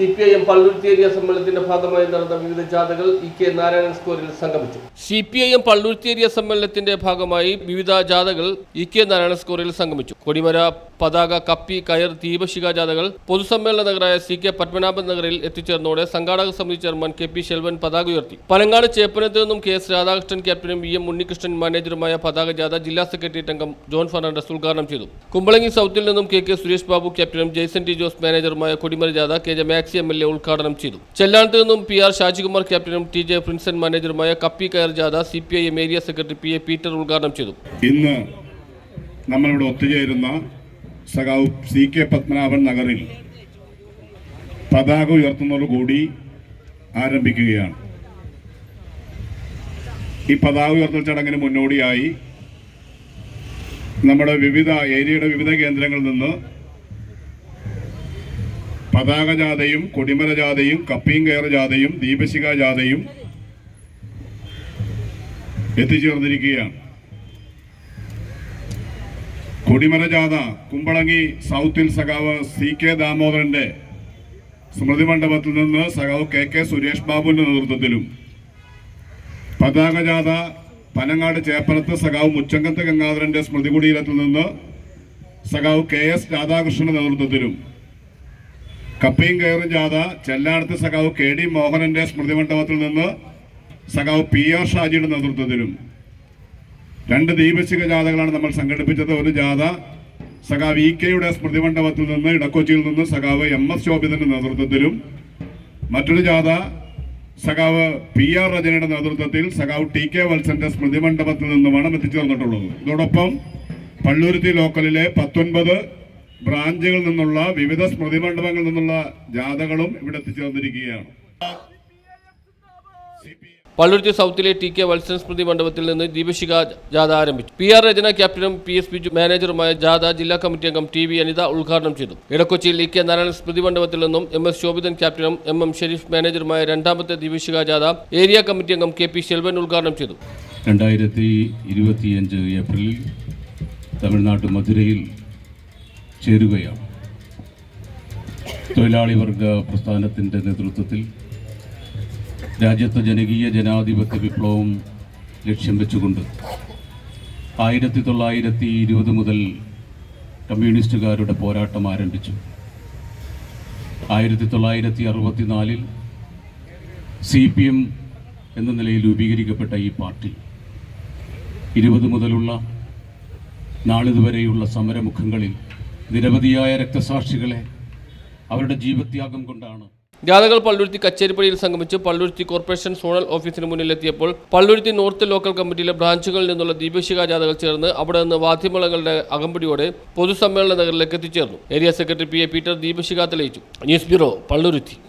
C P I M Palluruthy സമ്മേളനത്തിന്റെ ഭാഗമായി നടന്ന വിവിധ ജാഥകൾ ഇ കെ നാരായണൻ സ്കോറിൽ സംഗമിച്ചു. സി പി ഐ എം സമ്മേളനത്തിന്റെ ഭാഗമായി വിവിധ ജാഥകൾ ഇ കെ നാരായണൻ സ്ക്വയറിൽ സംഗമിച്ചു. കൊടിമര പതാക കപ്പി കയർ ദീപശിഖ ജാഥകൾ പൊതുസമ്മേളന നഗരായ സി കെ പത്മനാഭൻ നഗറിൽ എത്തിച്ചേർന്നതോടെ സംഘാടക സമിതി ചെയർമാൻ കെ പി ശെൽവൻ പതാക ഉയർത്തി. പനങ്ങാട് ചേപ്പനത്ത് നിന്നും കെ എസ് രാധാകൃഷ്ണൻ ക്യാപ്റ്റനും വി എം ഉണ്ണികൃഷ്ണൻ മാനേജറുമായ പതാക ജാഥ ജില്ലാ സെക്രട്ടേറിയറ്റ് അംഗം ജോൺ ഫെർണാണ്ടസ് ഉദ്ഘാടനം ചെയ്തു. കുമ്പളങ്ങി സൗത്തിൽ നിന്നും കെ കെ സുരേഷ് ബാബു ക്യാപ്റ്റനും ജെയ്സൺ ടി ജോസ് മാനേജറുമായ കൊടിമര ജാഥ K J Maxi M L A ഉദ്ഘാടനം ചെയ്തു. ചെല്ലാനത്ത് നിന്നും പി ആർ ഷാജികുമാർ ക്യാപ്റ്റനും ടി ജെ പ്രിൻസൺ മാനേജറുമായ കപ്പി കയർ ജാഥ C P I M area secretary P A Peter ഉദ്ഘാടനം ചെയ്തു. ഇന്ന് നമ്മളിവിടെ ഒത്തുചേരുന്ന സഖാവ് സി കെ പത്മനാഭൻ നഗറിൽ പതാക ഉയർത്തുന്നതോടുകൂടി ആരംഭിക്കുകയാണ്. ഈ പതാക ഉയർത്തൽ ചടങ്ങിന് മുന്നോടിയായി നമ്മുടെ വിവിധ ഏരിയയുടെ വിവിധ കേന്ദ്രങ്ങളിൽ നിന്ന് പതാക ജാഥയും കൊടിമര ജാഥയും കപ്പിയും കയർ ജാഥയും ദീപശിഖ ജാഥയും എത്തിച്ചേർന്നിരിക്കുകയാണ്. കൊടിമര ജാഥ കുമ്പളങ്ങി സൗത്തിൽ സഖാവ് സി കെ ദാമോദരന്റെ സ്മൃതി മണ്ഡപത്തിൽ നിന്ന് സഖാവ് കെ കെ സുരേഷ് ബാബുവിന്റെ നേതൃത്വത്തിലും. പതാക ജാഥ പനങ്ങാട് ചേപ്പലത്ത് സഖാവ് മുച്ചങ്കത്ത് ഗംഗാധരന്റെ സ്മൃതി കുടീരത്തിൽ നിന്ന് സഖാവ് കെ എസ് രാധാകൃഷ്ണന്റെ നേതൃത്വത്തിലും. കപ്പയും കയറും ജാഥ. ചെല്ലാടത്ത് സഖാവ് കെ ഡി മോഹനന്റെ സ്മൃതി മണ്ഡപത്തിൽ നിന്ന് സഖാവ് പി ആർ ഷാജിയുടെ നേതൃത്വത്തിലും രണ്ട് ദീപശിഖ ജാഥകളാണ് നമ്മൾ സംഘടിപ്പിച്ചത്. ഒരു ജാഥ സഖാവ് ഇ കെയുടെ സ്മൃതി മണ്ഡപത്തിൽ നിന്ന് ഇടക്കൊച്ചിയിൽ നിന്ന് സഖാവ് എം എസ് ശോഭിതന്റെ നേതൃത്വത്തിലും മറ്റൊരു ജാഥ സഖാവ് പി ആർ രചനയുടെ നേതൃത്വത്തിൽ സഖാവ് ടി കെ വത്സന്റെ സ്മൃതി മണ്ഡപത്തിൽ നിന്നുമാണ് എത്തിച്ചേർന്നിട്ടുള്ളത്. ഇതോടൊപ്പം പള്ളുരുത്തി ലോക്കലിലെ പത്തൊൻപത് ബ്രാഞ്ചുകളിൽ നിന്നുള്ള വിവിധ സ്മൃതി മണ്ഡപങ്ങളിൽ നിന്നുള്ള ജാഥകളും ഇവിടെ എത്തിച്ചേർന്നിരിക്കുകയാണ്. പള്ളുരുത്തി സൗത്തിലെ ടി കെ വത്സൻ സ്മൃതി മണ്ഡപത്തിൽ നിന്ന് ദീപശിഖ ജാഥ ആരംഭിച്ചു. പി ആർ രചന ക്യാപ്റ്റനും പി എസ് പി മാനേജറുമായ ജാഥ ജില്ലാ കമ്മിറ്റി അംഗം ടി വി അനിത ഉദ്ഘാടനം ചെയ്തു. ഇടക്കൊച്ചിയിൽ ഇ കെ നാരായണൻ സ്മൃതി മണ്ഡപത്തിൽ നിന്നും എം എസ് ശോഭിതൻ ക്യാപ്റ്റനും എം എം ഷെരീഫ് മാനേജറുമായ രണ്ടാമത്തെ ദീപശിഖ ജാഥ ഏരിയ കമ്മിറ്റി അംഗം കെ പി ശെൽവൻ ഉദ്ഘാടനം ചെയ്തു. രണ്ടായിരത്തി ഇരുപത്തിയഞ്ച് ഏപ്രിലിൽ തമിഴ്നാട് മധുരയിൽ ചേരുകയാണ്. തൊഴിലാളി വർഗ പ്രസ്ഥാനത്തിന്റെ നേതൃത്വത്തിൽ രാജ്യത്ത് ജനകീയ ജനാധിപത്യ വിപ്ലവം ലക്ഷ്യം വെച്ചുകൊണ്ട് ആയിരത്തി തൊള്ളായിരത്തി ഇരുപത് മുതൽ കമ്മ്യൂണിസ്റ്റുകാരുടെ പോരാട്ടം ആരംഭിച്ചു. ആയിരത്തി തൊള്ളായിരത്തി അറുപത്തിനാലിൽ സി പി എം എന്ന നിലയിൽ രൂപീകരിക്കപ്പെട്ട ഈ പാർട്ടി ഇരുപത് മുതലുള്ള നാളിതുവരെയുള്ള സമരമുഖങ്ങളിൽ നിരവധിയായ രക്തസാക്ഷികളെ അവരുടെ ജീവത്യാഗം കൊണ്ടാണ്. ജാഥകൾ പള്ളുരുത്തി കച്ചേരിപ്പടിയിൽ സംഗമിച്ച് പള്ളുരുത്തി കോർപ്പറേഷൻ സോണൽ ഓഫീസിന് മുന്നിലെത്തിയപ്പോൾ പള്ളുരുത്തി നോർത്ത് ലോക്കൽ കമ്മിറ്റിയിലെ ബ്രാഞ്ചുകളിൽ നിന്നുള്ള ദീപശിക ജാഥകൾ ചേർന്ന് അവിടെ നിന്ന് വാദ്യമേളങ്ങളുടെ അകമ്പടിയോടെ പൊതുസമ്മേളന നഗറിലേക്ക് എത്തിച്ചേർന്നു. Area secretary P A Peter ദീപശിക തെളിയിച്ചു. News bureau Palluruthy.